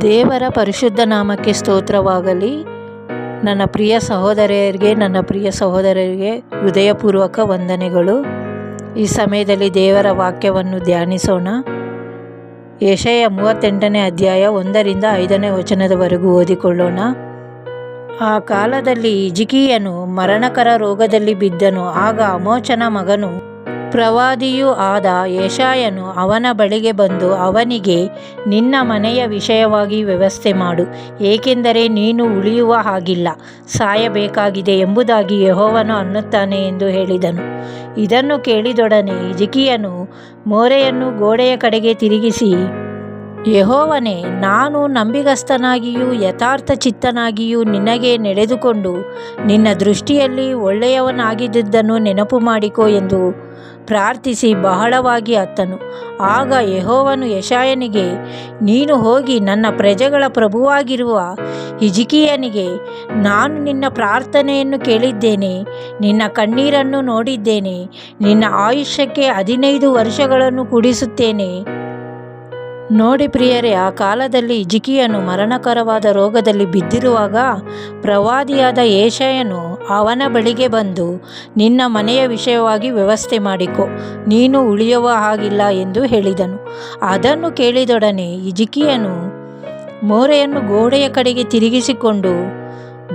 ದೇವರ ಪರಿಶುದ್ಧ ನಾಮಕ್ಕೆ ಸ್ತೋತ್ರವಾಗಲಿ. ನನ್ನ ಪ್ರಿಯ ಸಹೋದರಿಯರಿಗೆ ನನ್ನ ಪ್ರಿಯ ಸಹೋದರರಿಗೆ ಹೃದಯಪೂರ್ವಕ ವಂದನೆಗಳು. ಈ ಸಮಯದಲ್ಲಿ ದೇವರ ವಾಕ್ಯವನ್ನು ಧ್ಯಾನಿಸೋಣ. ಯಶಯ ಮೂವತ್ತೆಂಟನೇ ಅಧ್ಯಾಯ ಒಂದರಿಂದ ಐದನೇ ವಚನದವರೆಗೂ ಓದಿಕೊಳ್ಳೋಣ. ಆ ಕಾಲದಲ್ಲಿ ಇಜಿಕಿಯನು ಮರಣಕರ ರೋಗದಲ್ಲಿ ಬಿದ್ದನು. ಆಗ ಅಮೋಚನ ಮಗನು ಪ್ರವಾದಿಯೂ ಆದ ಯೆಶಾಯನು ಅವನ ಬಳಿಗೆ ಬಂದು ಅವನಿಗೆ, ನಿನ್ನ ಮನೆಯ ವಿಷಯವಾಗಿ ವ್ಯವಸ್ಥೆ ಮಾಡು, ಏಕೆಂದರೆ ನೀನು ಉಳಿಯುವ ಹಾಗಿಲ್ಲ, ಸಾಯಬೇಕಾಗಿದೆ ಎಂಬುದಾಗಿ ಯಹೋವನು ಅನ್ನುತ್ತಾನೆ ಎಂದು ಹೇಳಿದನು. ಇದನ್ನು ಕೇಳಿದೊಡನೆ ಇಜಿಕಿಯನು ಮೋರೆಯನ್ನು ಗೋಡೆಯ ಕಡೆಗೆ ತಿರುಗಿಸಿ, ಯಹೋವನೇ, ನಾನು ನಂಬಿಗಸ್ತನಾಗಿಯೂ ಯಥಾರ್ಥ ಚಿತ್ತನಾಗಿಯೂ ನಿನಗೆ ನಡೆದುಕೊಂಡು ನಿನ್ನ ದೃಷ್ಟಿಯಲ್ಲಿ ಒಳ್ಳೆಯವನಾಗಿದ್ದುದನ್ನು ನೆನಪು ಮಾಡಿಕೋ ಎಂದು ಪ್ರಾರ್ಥಿಸಿ ಬಹಳವಾಗಿ ಅತ್ತನು. ಆಗ ಯಹೋವನು ಯಶಾಯನಿಗೆ, ನೀನು ಹೋಗಿ ನನ್ನ ಪ್ರಜೆಗಳ ಪ್ರಭುವಾಗಿರುವ ಹಿಜಿಕಿಯನಿಗೆ, ನಾನು ನಿನ್ನ ಪ್ರಾರ್ಥನೆಯನ್ನು ಕೇಳಿದ್ದೇನೆ, ನಿನ್ನ ಕಣ್ಣೀರನ್ನು ನೋಡಿದ್ದೇನೆ, ನಿನ್ನ ಆಯುಷ್ಯಕ್ಕೆ ಹದಿನೈದು ವರ್ಷಗಳನ್ನು ಕುಡಿಸುತ್ತೇನೆ. ನೋಡಿ ಪ್ರಿಯರೇ, ಆ ಕಾಲದಲ್ಲಿ ಇಜಿಕಿಯನು ಮರಣಕರವಾದ ರೋಗದಲ್ಲಿ ಬಿದ್ದಿರುವಾಗ ಪ್ರವಾದಿಯಾದ ಏಷಯನು ಅವನ ಬಳಿಗೆ ಬಂದು, ನಿನ್ನ ಮನೆಯ ವಿಷಯವಾಗಿ ವ್ಯವಸ್ಥೆ ಮಾಡಿಕೊ, ನೀನು ಉಳಿಯುವ ಹಾಗಿಲ್ಲ ಎಂದು ಹೇಳಿದನು. ಅದನ್ನು ಕೇಳಿದೊಡನೆ ಇಜಿಕಿಯನು ಮೋರೆಯನ್ನು ಗೋಡೆಯ ಕಡೆಗೆ ತಿರುಗಿಸಿಕೊಂಡು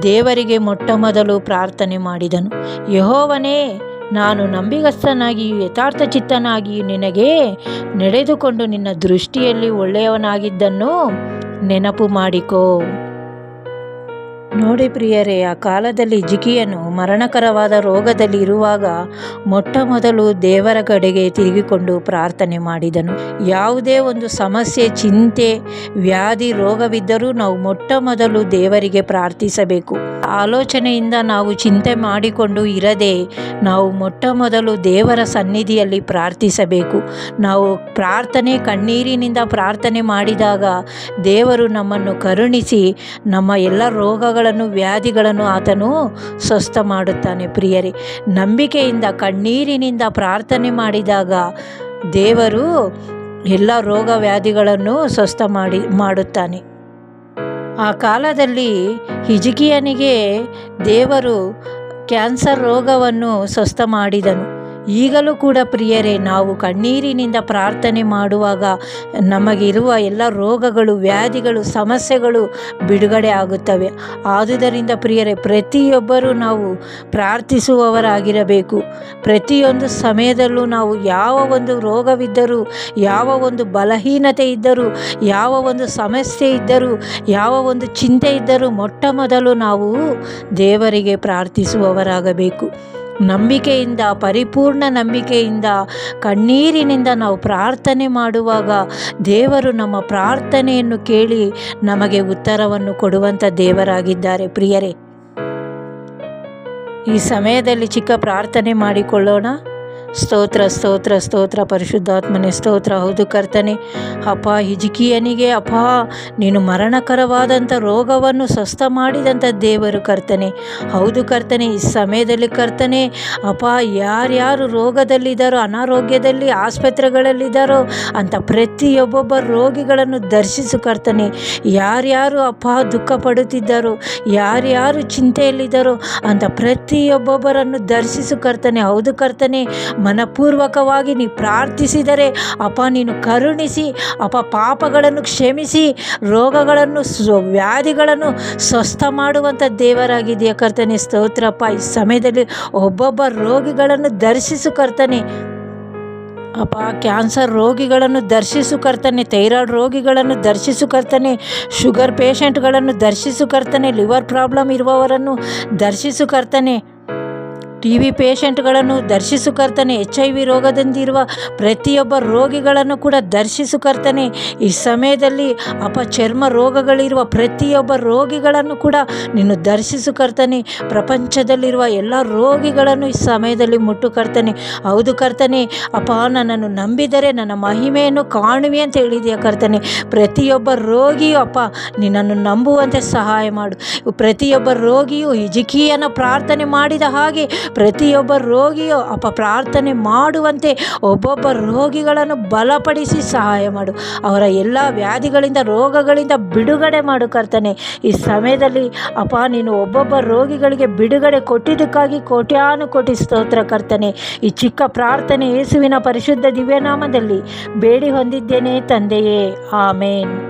ದೇವರಿಗೆ ಮೊಟ್ಟ ಮೊದಲು ಪ್ರಾರ್ಥನೆ ಮಾಡಿದನು. ಯೆಹೋವನೇ ನಾನು ನಂಬಿಗಸ್ತನಾಗಿಯೂ ಯಥಾರ್ಥ ಚಿತ್ತನಾಗಿಯೂ ನಿನಗೆ ನಡೆದುಕೊಂಡು ನಿನ್ನ ದೃಷ್ಟಿಯಲ್ಲಿ ಒಳ್ಳೆಯವನಾಗಿದ್ದನ್ನು ನೆನಪು ಮಾಡಿಕೋ. ನೋಡಿ ಪ್ರಿಯರೇ, ಆ ಕಾಲದಲ್ಲಿ ಜಿಗಿಯನು ಮರಣಕರವಾದ ರೋಗದಲ್ಲಿ ಇರುವಾಗ ಮೊಟ್ಟ ಮೊದಲು ದೇವರ ಕಡೆಗೆ ತಿರುಗಿಕೊಂಡು ಪ್ರಾರ್ಥನೆ ಮಾಡಿದನು. ಯಾವುದೇ ಒಂದು ಸಮಸ್ಯೆ, ಚಿಂತೆ, ವ್ಯಾಧಿ, ರೋಗವಿದ್ದರೂ ನಾವು ಮೊಟ್ಟ ಮೊದಲು ದೇವರಿಗೆ ಪ್ರಾರ್ಥಿಸಬೇಕು. ಆಲೋಚನೆಯಿಂದ ನಾವು ಚಿಂತೆ ಮಾಡಿಕೊಂಡು ಇರದೆ ನಾವು ಮೊಟ್ಟ ಮೊದಲು ದೇವರ ಸನ್ನಿಧಿಯಲ್ಲಿ ಪ್ರಾರ್ಥಿಸಬೇಕು. ನಾವು ಪ್ರಾರ್ಥನೆ ಕಣ್ಣೀರಿನಿಂದ ಪ್ರಾರ್ಥನೆ ಮಾಡಿದಾಗ ದೇವರು ನಮ್ಮನ್ನು ಕರುಣಿಸಿ, ನಮ್ಮ ಎಲ್ಲ ರೋಗಗಳನ್ನು, ವ್ಯಾಧಿಗಳನ್ನು ಆತನು ಸ್ವಸ್ಥ ಮಾಡುತ್ತಾನೆ. ಪ್ರಿಯರೇ, ನಂಬಿಕೆಯಿಂದ, ಕಣ್ಣೀರಿನಿಂದ ಪ್ರಾರ್ಥನೆ ಮಾಡಿದಾಗ ದೇವರು ಎಲ್ಲ ರೋಗ ವ್ಯಾಧಿಗಳನ್ನು ಸ್ವಸ್ಥ ಮಾಡಿ, ಮಾಡುತ್ತಾನೆ. ಆ ಕಾಲದಲ್ಲಿ ಹಿಜಕಿಯನಿಗೆ ದೇವರು ಕ್ಯಾನ್ಸರ್ ರೋಗವನ್ನು ಸ್ವಸ್ಥ ಮಾಡಿದನು. ಈಗಲೂ ಕೂಡ ಪ್ರಿಯರೇ, ನಾವು ಕಣ್ಣೀರಿನಿಂದ ಪ್ರಾರ್ಥನೆ ಮಾಡುವಾಗ ನಮಗಿರುವ ಎಲ್ಲ ರೋಗಗಳು, ವ್ಯಾಧಿಗಳು, ಸಮಸ್ಯೆಗಳು ಬಿಡುಗಡೆ ಆಗುತ್ತವೆ. ಆದುದರಿಂದ ಪ್ರಿಯರೇ, ಪ್ರತಿಯೊಬ್ಬರೂ ನಾವು ಪ್ರಾರ್ಥಿಸುವವರಾಗಿರಬೇಕು. ಪ್ರತಿಯೊಂದು ಸಮಯದಲ್ಲೂ ನಾವು ಯಾವ ಒಂದು ರೋಗವಿದ್ದರೂ, ಯಾವ ಒಂದು ಬಲಹೀನತೆ ಇದ್ದರೂ, ಯಾವ ಒಂದು ಸಮಸ್ಯೆ ಇದ್ದರೂ, ಯಾವ ಒಂದು ಚಿಂತೆ ಇದ್ದರೂ ಮೊಟ್ಟ ಮೊದಲು ನಾವು ದೇವರಿಗೆ ಪ್ರಾರ್ಥಿಸುವವರಾಗಬೇಕು. ನಂಬಿಕೆಯಿಂದ, ಪರಿಪೂರ್ಣ ನಂಬಿಕೆಯಿಂದ, ಕಣ್ಣೀರಿನಿಂದ ನಾವು ಪ್ರಾರ್ಥನೆ ಮಾಡುವಾಗ ದೇವರು ನಮ್ಮ ಪ್ರಾರ್ಥನೆಯನ್ನು ಕೇಳಿ ನಮಗೆ ಉತ್ತರವನ್ನು ಕೊಡುವಂಥ ದೇವರಾಗಿದ್ದಾರೆ. ಪ್ರಿಯರೇ, ಈ ಸಮಯದಲ್ಲಿ ಚಿಕ್ಕ ಪ್ರಾರ್ಥನೆ ಮಾಡಿಕೊಳ್ಳೋಣ. ಸ್ತೋತ್ರ ಸ್ತೋತ್ರ ಸ್ತೋತ್ರ, ಪರಿಶುದ್ಧಾತ್ಮನೇ ಸ್ತೋತ್ರ. ಹೌದು ಕರ್ತನೆ, ಅಪ್ಪ, ಹಿಜಕಿಯನಿಗೆ, ಅಪ್ಪ, ನೀನು ಮರಣಕರವಾದಂಥ ರೋಗವನ್ನು ಸ್ವಸ್ಥ ಮಾಡಿದಂಥ ದೇವರು ಕರ್ತನೆ. ಹೌದು ಕರ್ತನೆ, ಈ ಸಮಯದಲ್ಲಿ ಕರ್ತನೆ, ಅಪ್ಪ, ಯಾರ್ಯಾರು ರೋಗದಲ್ಲಿದ್ದಾರೋ, ಅನಾರೋಗ್ಯದಲ್ಲಿ, ಆಸ್ಪತ್ರೆಗಳಲ್ಲಿದ್ದಾರೋ, ಅಂಥ ಪ್ರತಿಯೊಬ್ಬೊಬ್ಬ ರೋಗಿಗಳನ್ನು ದರ್ಶಿಸು ಕರ್ತನೆ. ಯಾರ್ಯಾರು ಅಪ್ಪ ದುಃಖ ಪಡುತ್ತಿದ್ದಾರೋ ಯಾರ್ಯಾರು ಚಿಂತೆಯಲ್ಲಿದ್ದಾರೋ ಅಂತ ಪ್ರತಿಯೊಬ್ಬೊಬ್ಬರನ್ನು ದರ್ಶಿಸು ಕರ್ತನೆ. ಹೌದು ಕರ್ತನೆ ಮನಪೂರ್ವಕವಾಗಿ ನೀ ಪ್ರಾರ್ಥಿಸಿದರೆ, ಅಪ್ಪ ನೀನು ಕರುಣಿಸಿ, ಅಪ್ಪ ಪಾಪಗಳನ್ನು ಕ್ಷಮಿಸಿ, ರೋಗಗಳನ್ನು ವ್ಯಾಧಿಗಳನ್ನು ಸ್ವಸ್ಥ ಮಾಡುವಂಥ ದೇವರಾಗಿದೆಯಾ ಕರ್ತನೆ. ಸ್ತೋತ್ರಪ್ಪ, ಈ ಸಮಯದಲ್ಲಿ ಒಬ್ಬೊಬ್ಬ ರೋಗಿಗಳನ್ನು ದರ್ಶಿಸು ಕರ್ತನೆ. ಅಪ್ಪ, ಕ್ಯಾನ್ಸರ್ ರೋಗಿಗಳನ್ನು ದರ್ಶಿಸು ಕರ್ತನೆ, ಥೈರಾಯ್ಡ್ ರೋಗಿಗಳನ್ನು ದರ್ಶಿಸು ಕರ್ತನೆ, ಶುಗರ್ ಪೇಷಂಟ್ಗಳನ್ನು ದರ್ಶಿಸು ಕರ್ತನೆ, ಲಿವರ್ ಪ್ರಾಬ್ಲಮ್ ಇರುವವರನ್ನು ದರ್ಶಿಸು ಕರ್ತನೆ. ಟಿ ವಿ ಪೇಷಂಟ್ಗಳನ್ನು ದರ್ಶಿಸು ಕರ್ತನೆ ಎಚ್ ಐ ವಿ ರೋಗದಿಂದಿರುವ ಪ್ರತಿಯೊಬ್ಬ ರೋಗಿಗಳನ್ನು ಕೂಡ ದರ್ಶಿಸು ಕರ್ತನೆ ಈ ಸಮಯದಲ್ಲಿ ಅಪಚರ್ಮ ರೋಗಗಳಿರುವ ಪ್ರತಿಯೊಬ್ಬ ರೋಗಿಗಳನ್ನು ಕೂಡ ನೀನು ದರ್ಶಿಸು ಕರ್ತನೆ ಪ್ರಪಂಚದಲ್ಲಿರುವ ಎಲ್ಲ ರೋಗಿಗಳನ್ನು ಈ ಸಮಯದಲ್ಲಿ ಮುಟ್ಟು ಕರ್ತನೆ ಹೌದು ಕರ್ತನೆ ಅಪ ನನ್ನನ್ನು ನಂಬಿದರೆ ನನ್ನ ಮಹಿಮೆಯನ್ನು ಕಾಣುವೆ ಅಂತ ಹೇಳಿದೆಯಾ ಕರ್ತನೆ. ಪ್ರತಿಯೊಬ್ಬ ರೋಗಿಯು ಅಪ್ಪ ನಿನ್ನನ್ನು ನಂಬುವಂತೆ ಸಹಾಯ ಮಾಡು. ಪ್ರತಿಯೊಬ್ಬ ರೋಗಿಯು ಹಿಜಿಕಿಯನ ಪ್ರಾರ್ಥನೆ ಮಾಡಿದ ಹಾಗೆ ಪ್ರತಿಯೊಬ್ಬ ರೋಗಿಯು ಅಪ್ಪ ಪ್ರಾರ್ಥನೆ ಮಾಡುವಂತೆ ಒಬ್ಬೊಬ್ಬ ರೋಗಿಗಳನ್ನು ಬಲಪಡಿಸಿ ಸಹಾಯ ಮಾಡು. ಅವರ ಎಲ್ಲ ವ್ಯಾಧಿಗಳಿಂದ, ರೋಗಗಳಿಂದ ಬಿಡುಗಡೆ ಮಾಡು ಕರ್ತನೆ. ಈ ಸಮಯದಲ್ಲಿ ಅಪ್ಪ ನೀನು ಒಬ್ಬೊಬ್ಬ ರೋಗಿಗಳಿಗೆ ಬಿಡುಗಡೆ ಕೊಟ್ಟಿದ್ದಕ್ಕಾಗಿ ಕೋಟ್ಯಾನು ಕೋಟಿ ಸ್ತೋತ್ರ ಕರ್ತನೆ. ಈ ಚಿಕ್ಕ ಪ್ರಾರ್ಥನೆ ಯೇಸುವಿನ ಪರಿಶುದ್ಧ ದಿವ್ಯನಾಮದಲ್ಲಿ ಬೇಡಿ ಹೊಂದಿದ್ದೇನೆ ತಂದೆಯೇ. ಆಮೇನ್.